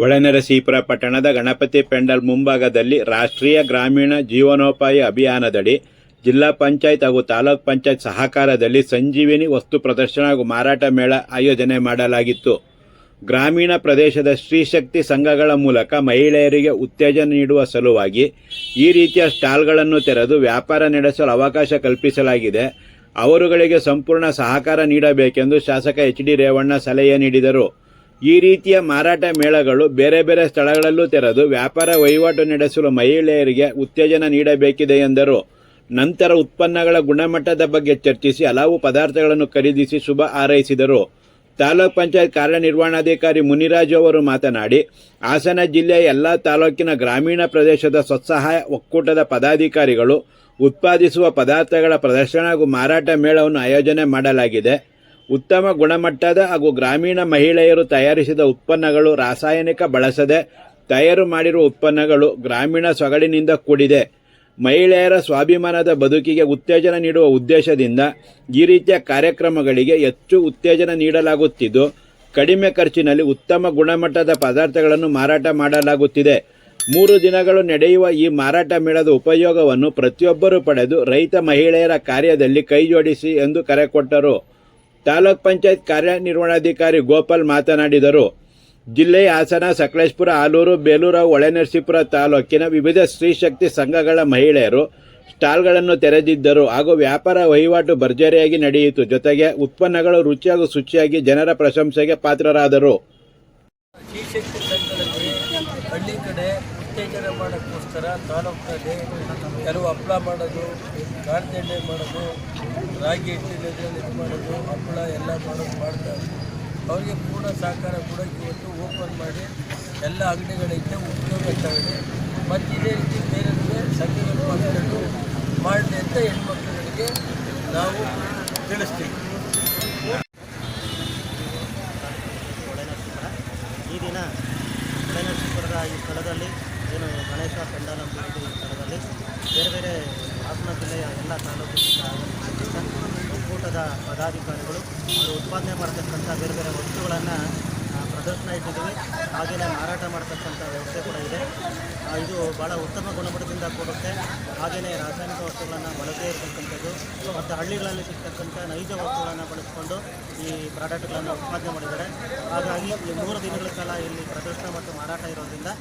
ಹೊಳೆನರಸೀಪುರ ಪಟ್ಟಣದ ಗಣಪತಿ ಪೆಂಡಲ್ ಮುಂಭಾಗದಲ್ಲಿ ರಾಷ್ಟ್ರೀಯ ಗ್ರಾಮೀಣ ಜೀವನೋಪಾಯ ಅಭಿಯಾನದಡಿ ಜಿಲ್ಲಾ ಪಂಚಾಯತ್ ಹಾಗೂ ತಾಲೂಕ್ ಪಂಚಾಯತ್ ಸಹಕಾರದಲ್ಲಿ ಸಂಜೀವಿನಿ ವಸ್ತು ಪ್ರದರ್ಶನ ಹಾಗೂ ಮಾರಾಟ ಮೇಳ ಆಯೋಜನೆ ಮಾಡಲಾಗಿತ್ತು. ಗ್ರಾಮೀಣ ಪ್ರದೇಶದ ಸ್ತ್ರೀಶಕ್ತಿ ಸಂಘಗಳ ಮೂಲಕ ಮಹಿಳೆಯರಿಗೆ ಉತ್ತೇಜನ ನೀಡುವ ಸಲುವಾಗಿ ಈ ರೀತಿಯ ಸ್ಟಾಲ್ಗಳನ್ನು ತೆರೆದು ವ್ಯಾಪಾರ ನಡೆಸಲು ಅವಕಾಶ ಕಲ್ಪಿಸಲಾಗಿದೆ. ಅವರುಗಳಿಗೆ ಸಂಪೂರ್ಣ ಸಹಕಾರ ನೀಡಬೇಕೆಂದು ಶಾಸಕ ಎಚ್ ಡಿ ರೇವಣ್ಣ ಸಲಹೆ ನೀಡಿದರು. ಈ ರೀತಿಯ ಮಾರಾಟ ಮೇಳಗಳು ಬೇರೆ ಬೇರೆ ಸ್ಥಳಗಳಲ್ಲೂ ತೆರೆದು ವ್ಯಾಪಾರ ವಹಿವಾಟು ನಡೆಸಲು ಮಹಿಳೆಯರಿಗೆ ಉತ್ತೇಜನ ನೀಡಬೇಕಿದೆ ಎಂದರು. ನಂತರ ಉತ್ಪನ್ನಗಳ ಗುಣಮಟ್ಟದ ಬಗ್ಗೆ ಚರ್ಚಿಸಿ ಹಲವು ಪದಾರ್ಥಗಳನ್ನು ಖರೀದಿಸಿ ಶುಭ ಹಾರೈಸಿದರು. ತಾಲೂಕ್ ಪಂಚಾಯತ್ ಕಾರ್ಯನಿರ್ವಹಣಾಧಿಕಾರಿ ಮುನಿರಾಜು ಅವರು ಮಾತನಾಡಿ, ಹಾಸನ ಜಿಲ್ಲೆಯ ಎಲ್ಲ ತಾಲೂಕಿನ ಗ್ರಾಮೀಣ ಪ್ರದೇಶದ ಸ್ವಸಹಾಯ ಒಕ್ಕೂಟದ ಪದಾಧಿಕಾರಿಗಳು ಉತ್ಪಾದಿಸುವ ಪದಾರ್ಥಗಳ ಪ್ರದರ್ಶನ ಹಾಗೂ ಮಾರಾಟ ಮೇಳವನ್ನು ಆಯೋಜನೆ ಮಾಡಲಾಗಿದೆ. ಉತ್ತಮ ಗುಣಮಟ್ಟದ ಹಾಗೂ ಗ್ರಾಮೀಣ ಮಹಿಳೆಯರು ತಯಾರಿಸಿದ ಉತ್ಪನ್ನಗಳು ರಾಸಾಯನಿಕ ಬಳಸದೆ ತಯಾರು ಮಾಡಿರುವ ಉತ್ಪನ್ನಗಳು ಗ್ರಾಮೀಣ ಸೊಗಡಿನಿಂದ ಕೂಡಿದೆ. ಮಹಿಳೆಯರ ಸ್ವಾಭಿಮಾನದ ಬದುಕಿಗೆ ಉತ್ತೇಜನ ನೀಡುವ ಉದ್ದೇಶದಿಂದ ಈ ರೀತಿಯ ಕಾರ್ಯಕ್ರಮಗಳಿಗೆ ಹೆಚ್ಚು ಉತ್ತೇಜನ ನೀಡಲಾಗುತ್ತಿದ್ದು, ಕಡಿಮೆ ಖರ್ಚಿನಲ್ಲಿ ಉತ್ತಮ ಗುಣಮಟ್ಟದ ಪದಾರ್ಥಗಳನ್ನು ಮಾರಾಟ ಮಾಡಲಾಗುತ್ತಿದೆ. ಮೂರು ದಿನಗಳು ನಡೆಯುವ ಈ ಮಾರಾಟ ಮೇಳದ ಉಪಯೋಗವನ್ನು ಪ್ರತಿಯೊಬ್ಬರೂ ಪಡೆದು ರೈತ ಮಹಿಳೆಯರ ಕಾರ್ಯದಲ್ಲಿ ಕೈಜೋಡಿಸಿ ಎಂದು ಕರೆ ಕೊಟ್ಟರು. ತಾಲೂಕ್ ಪಂಚಾಯತ್ ಕಾರ್ಯನಿರ್ವಹಣಾಧಿಕಾರಿ ಗೋಪಾಲ್ ಮಾತನಾಡಿದರು. ಜಿಲ್ಲೆಯ ಹಾಸನ, ಸಕಲೇಶ್ಪುರ, ಆಲೂರು, ಬೇಲೂರು, ಹೊಳೆನರಸೀಪುರ ತಾಲೂಕಿನ ವಿವಿಧ ಸ್ತ್ರೀಶಕ್ತಿ ಸಂಘಗಳ ಮಹಿಳೆಯರು ಸ್ಟಾಲ್ಗಳನ್ನು ತೆರೆದಿದ್ದರು. ಹಾಗೂ ವ್ಯಾಪಾರ ವಹಿವಾಟು ಭರ್ಜರಿಯಾಗಿ ನಡೆಯಿತು. ಜೊತೆಗೆ ಉತ್ಪನ್ನಗಳು ರುಚಿಯಾಗೂ, ಶುಚಿಯಾಗಿ ಜನರ ಪ್ರಶಂಸೆಗೆ ಪಾತ್ರರಾದರು. ಹಳ್ಳಿ ಕಡೆ ಉತ್ತೇಜನ ಮಾಡೋಕ್ಕೋಸ್ಕರ ತಾಲೂಕಿನಲ್ಲಿ ಕೆಲವು ಹಪ್ಪಳ ಮಾಡೋದು ಕಾರ್ದೆಣ್ಣೆ ಮಾಡೋದು, ರಾಗಿ ಹಿಟ್ಟಿನಲ್ಲಿ ಇದು ಮಾಡೋದು ಹಪ್ಪಳ ಎಲ್ಲ ಮಾಡೋದು ಮಾಡ್ತಾರೆ ಅವರಿಗೆ ಪೂರ್ಣ ಸಹಕಾರ ಕೂಡ ಇವತ್ತು ಓಪನ್ ಮಾಡಿ ಎಲ್ಲ ಅಂಗಡಿಗಳಿಗೆ ಉಪಯೋಗ ತಗೊಂಡು ಮತ್ತು ಇದೇ ರೀತಿ ಬೇರೆ ಸಂಘಗಳು ಮಾಡಿಕೊಂಡು ಮಾಡಲಿ ಅಂತ ಹೆಣ್ಮಕ್ಳುಗಳಿಗೆ ನಾವು ತಿಳಿಸ್ತೀವಿ. ಹೊಳೆನರಸೀಪುರದ ಈ ಸ್ಥಳದಲ್ಲಿ, ಏನು ಗಣೇಶ ಪೆಂಡಾಲ್ ಅಂತ ಈ ಸ್ಥಳದಲ್ಲಿ, ಬೇರೆ ಬೇರೆ ಹಾಸನ ಜಿಲ್ಲೆಯ ಎಲ್ಲ ತಾಲೂಕಿನಿಂದ ಒಕ್ಕೂಟದ ಪದಾಧಿಕಾರಿಗಳು, ಅವರು ಉತ್ಪಾದನೆ ಮಾಡತಕ್ಕಂಥ ಬೇರೆ ಬೇರೆ ವಸ್ತುಗಳನ್ನು ಪ್ರದರ್ಶನ ಇಟ್ಟಿದ್ದೀವಿ. ಹಾಗೆಯೇ ಮಾರಾಟ ಮಾಡ್ತಕ್ಕಂಥ ವ್ಯವಸ್ಥೆ ಕೂಡ ಇದೆ. ಇದು ಭಾಳ ಉತ್ತಮ ಗುಣಮಟ್ಟದಿಂದ ಕೊಡುತ್ತೆ. ಹಾಗೆಯೇ ರಾಸಾಯನಿಕ ವಸ್ತುಗಳನ್ನು ಬಳಸದೇ ಇರತಕ್ಕಂಥದ್ದು, ಮತ್ತು ಹಳ್ಳಿಗಳಲ್ಲಿ ಸಿಗ್ತಕ್ಕಂಥ ನೈಜ ವಸ್ತುಗಳನ್ನು ಬಳಸಿಕೊಂಡು ಈ ಪ್ರಾಡಕ್ಟ್ಗಳನ್ನು ಉತ್ಪಾದನೆ ಮಾಡಿದ್ದಾರೆ. ಹಾಗಾಗಿ ಈ ಮೂರು ದಿನಗಳ ಕಾಲ ಇಲ್ಲಿ ಪ್ರದರ್ಶನ ಮತ್ತು ಮಾರಾಟ ಇರೋದ್ರಿಂದ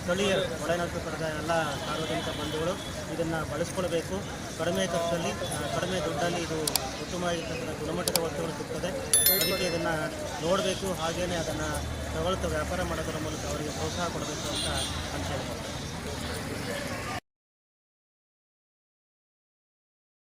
ಸ್ಥಳೀಯ ಒಳನಾಟು ಪಡೆದ ಎಲ್ಲ ಸಾರ್ವಜನಿಕ ಬಂಧುಗಳು ಇದನ್ನು ಬಳಸ್ಕೊಳ್ಬೇಕು. ಕಡಿಮೆ ಖರ್ಚಲ್ಲಿ ಕಡಿಮೆ ದುಡ್ಡಲ್ಲಿ ಇದು ಉತ್ತಮವಾಗಿರ್ತಕ್ಕಂಥ ಗುಣಮಟ್ಟದ ವಸ್ತುಗಳು ಸಿಗ್ತದೆ. ಅದಕ್ಕೆ ಇದನ್ನು ನೋಡಬೇಕು ಹಾಗೇನೆ ಅದನ್ನು ತಗೊಳ್ತಾ ವ್ಯಾಪಾರ ಮಾಡೋದರ ಮೂಲಕ ಅವರಿಗೆ ಪ್ರೋತ್ಸಾಹ ಕೊಡಬೇಕು ಅಂತ